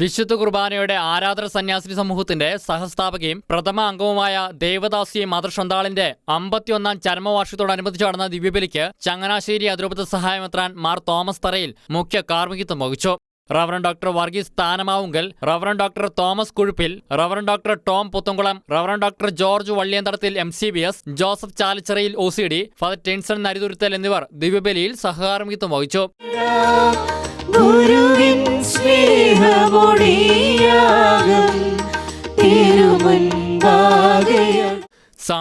വിശുദ്ധ കുർബാനയുടെ ആരാധന സന്യാസിനി സമൂഹത്തിന്റെ സഹസ്ഥാപകയും പ്രഥമ അംഗവുമായ ദേവദാസി മദർഷന്താളിന്റെ അമ്പത്തിയൊന്നാം ചരമവാർഷികത്തോടനുബന്ധിച്ച് നടന്ന ദിവ്യബലിക്ക് ചങ്ങനാശ്ശേരി അതിരൂപത സഹായമെത്രാൻ മാർ തോമസ് തറയിൽ മുഖ്യ കാർമ്മികത്വം വഹിച്ചു. Reverend doctor Varghese Thanamavunkal reverend doctor Thomas Kuzhuppil reverend doctor Tom Puthumkulam reverend doctor George Valliyanthadathil M C B S Joseph Chalicharayil O C D father Tenson Narithuruthal എന്നിവർ ദിവ്യബലിയിൽ സഹകാർമികത്വം വഹിച്ചു.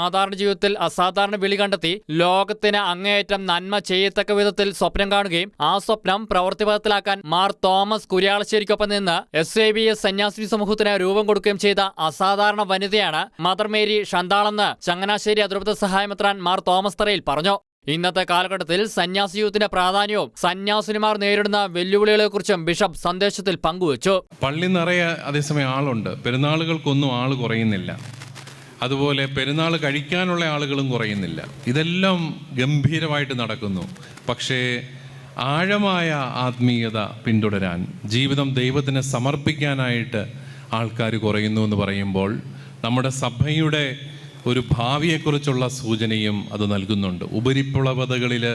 സാധാരണ ജീവിതത്തിൽ അസാധാരണ വിളി കണ്ടെത്തി ലോകത്തിന് അങ്ങേയറ്റം നന്മ ചെയ്യത്തക്ക വിധത്തിൽ സ്വപ്നം കാണുകയും ആ സ്വപ്നം പ്രവൃത്തിപഥത്തിലാക്കാൻ മാർ തോമസ് കുര്യാളശ്ശേരിക്കൊപ്പം നിന്ന് എസ് എ ബി എസ് സന്യാസിനി സമൂഹത്തിന് രൂപം കൊടുക്കുകയും ചെയ്ത അസാധാരണ വനിതയാണ് മദർ മേരി ഷണ്ടാളെന്ന് ചങ്ങനാശ്ശേരി അതിർപ്പത സഹായമെത്രാൻ മാർ തോമസ് തറയിൽ പറഞ്ഞു. ഇന്നത്തെ കാലഘട്ടത്തിൽ സന്യാസി യൂത്തിന്റെ പ്രാധാന്യവും സന്യാസിനിമാർ നേരിടുന്ന വെല്ലുവിളികളെ കുറിച്ചും ബിഷപ്പ് സന്ദേശത്തിൽ പങ്കുവച്ചു. പള്ളി നിറയെ അതേസമയം ആളുണ്ട്. പെരുന്നാളുകൾക്കൊന്നും ആൾ കുറയുന്നില്ല. അതുപോലെ പെരുന്നാൾ കഴിക്കാനുള്ള ആളുകളും കുറയുന്നില്ല. ഇതെല്ലാം ഗംഭീരമായിട്ട് നടക്കുന്നു. പക്ഷേ ആഴമായ ആത്മീയത പിന്തുടരാൻ ജീവിതം ദൈവത്തിന് സമർപ്പിക്കാനായിട്ട് ആൾക്കാർ കുറയുന്നു എന്ന് പറയുമ്പോൾ നമ്മുടെ സഭയുടെ ഒരു ഭാവിയെക്കുറിച്ചുള്ള സൂചനയും അത് നൽകുന്നുണ്ട്. ഉപരിപ്ലവതകളിൽ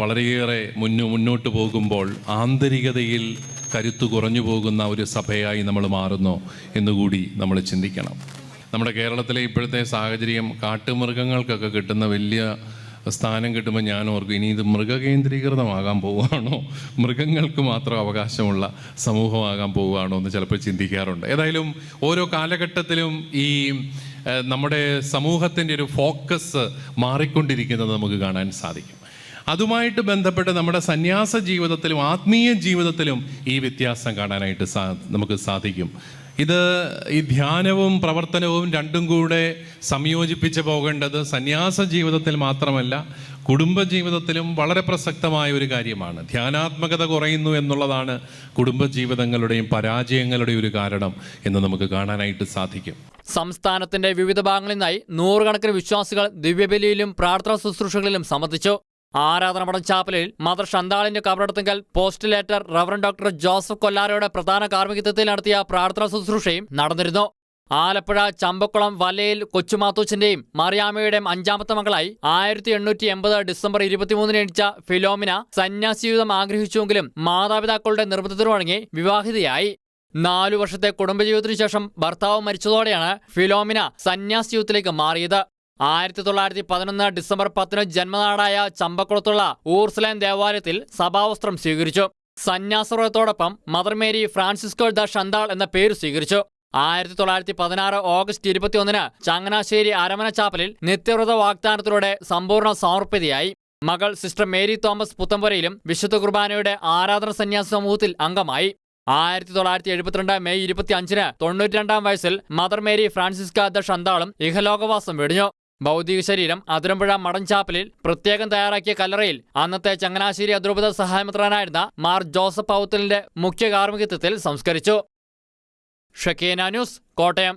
വളരെയേറെ മുന്നു മുന്നോട്ട് പോകുമ്പോൾ ആന്തരികതയിൽ കരുത്തു കുറഞ്ഞു പോകുന്ന ഒരു സഭയായി നമ്മൾ മാറുന്നു എന്നുകൂടി നമ്മൾ ചിന്തിക്കണം. നമ്മുടെ കേരളത്തിലെ ഇപ്പോഴത്തെ സാഹചര്യം കാട്ടുമൃഗങ്ങൾക്കൊക്കെ കിട്ടുന്ന വലിയ സ്ഥാനം കിട്ടുമ്പോൾ ഞാൻ ഓർക്കും ഇനി ഇത് മൃഗകേന്ദ്രീകൃതമാകാൻ പോവുകയാണോ? മൃഗങ്ങൾക്ക് മാത്രം അവകാശമുള്ള സമൂഹമാകാൻ പോവുകയാണോ എന്ന് ചിലപ്പോൾ ചിന്തിക്കാറുണ്ട്. ഏതായാലും ഓരോ കാലഘട്ടത്തിലും ഈ നമ്മുടെ സമൂഹത്തിന്റെ ഒരു ഫോക്കസ് മാറിക്കൊണ്ടിരിക്കുന്നത് നമുക്ക് കാണാൻ സാധിക്കും. അതുമായിട്ട് ബന്ധപ്പെട്ട് നമ്മുടെ സന്യാസ ജീവിതത്തിലും ആത്മീയ ജീവിതത്തിലും ഈ വ്യത്യാസം കാണാനായിട്ട് സാ നമുക്ക് സാധിക്കും. ഇത് ഈ ധ്യാനവും പ്രവർത്തനവും രണ്ടും കൂടെ സംയോജിപ്പിച്ച് പോകേണ്ടത് സന്യാസ ജീവിതത്തിൽ മാത്രമല്ല കുടുംബജീവിതത്തിലും വളരെ പ്രസക്തമായ ഒരു കാര്യമാണ്. ധ്യാനാത്മകത കുറയുന്നു എന്നുള്ളതാണ് കുടുംബജീവിതങ്ങളുടെയും പരാജയങ്ങളുടെയും ഒരു കാരണം എന്ന് നമുക്ക് കാണാനായിട്ട് സാധിക്കും. സംസ്ഥാനത്തിന്റെ വിവിധ ഭാഗങ്ങളിൽ നിന്നായി നൂറുകണക്കിന് വിശ്വാസികൾ ദിവ്യബലിയിലും പ്രാർത്ഥന ശുശ്രൂഷകളിലും സംബന്ധിച്ചു. ആരാധനപടം ചാപ്പലിൽ മദർ ഷന്താളിന്റെ postulator reverend doctor Joseph കൊല്ലാരയുടെ പ്രധാന കാർമ്മികത്വത്തിൽ നടത്തിയ പ്രാർത്ഥനാ ശുശ്രൂഷയും നടന്നിരുന്നു. ആലപ്പുഴ ചമ്പക്കുളം വലയിൽ കൊച്ചുമാത്തൂച്ചിന്റെയും മറിയാമ്മയുടെയും അഞ്ചാമത്തെ മകളായി ആയിരത്തി എണ്ണൂറ്റി എൺപത് ഡിസംബർ ഇരുപത്തിമൂന്നിന് എണിച്ച ഫിലോമിന സന്യാസി ജീവിതം ആഗ്രഹിച്ചുവെങ്കിലും മാതാപിതാക്കളുടെ നിർബന്ധത്തിനു വഴങ്ങി വിവാഹിതയായി. നാലു വർഷത്തെ കുടുംബജീവിതത്തിനു ശേഷം ഭർത്താവ് മരിച്ചതോടെയാണ് ഫിലോമിന സന്യാസി ജീവിതത്തിലേക്ക് മാറിയത്. ആയിരത്തി തൊള്ളായിരത്തി പതിനൊന്ന് ഡിസംബർ പത്തിന് ജന്മനാടായ ചമ്പക്കുളത്തുള്ള ഊർസ്ലൈൻ ദേവാലയത്തിൽ സഭാവസ്ത്രം സ്വീകരിച്ചു. സന്യാസവ്രതത്തോടൊപ്പം mother Mary Francisco de Chantal എന്ന പേര് സ്വീകരിച്ചു. ആയിരത്തി തൊള്ളായിരത്തി പതിനാറ് ഓഗസ്റ്റ് ഇരുപത്തിയൊന്നിന് ചങ്ങനാശ്ശേരി അരമന ചാപ്പലിൽ നിത്യവ്രത വാഗ്ദാനത്തിലൂടെ സമ്പൂർണ സമർപ്പിതയായി. മകൾ സിസ്റ്റർ മേരി തോമസ് പുത്തമ്പുരയിലും വിശുദ്ധ കുർബാനയുടെ ആരാധന സന്യാസ സമൂഹത്തിൽ അംഗമായി. ആയിരത്തി തൊള്ളായിരത്തി എഴുപത്തിരണ്ട് മെയ് ഇരുപത്തി അഞ്ചിന് തൊണ്ണൂറ്റിരണ്ടാം വയസ്സിൽ മദർ മേരി ഫ്രാൻസിസ്ക ദ ഷന്താളും ഇഹലോകവാസം വെടിഞ്ഞു. ഭൗതിക ശരീരം അതിരമ്പുഴ മടഞ്ചാപ്പലിൽ പ്രത്യേകം തയ്യാറാക്കിയ കല്ലറയിൽ അന്നത്തെ ചങ്ങനാശ്ശേരി അതിരൂപത സഹായമിത്രനായിരുന്ന മാർ ജോസഫ് ഔത്തലിന്റെ മുഖ്യ കാർമ്മികത്വത്തിൽ സംസ്കരിച്ചു. Shekinah news Kottayam.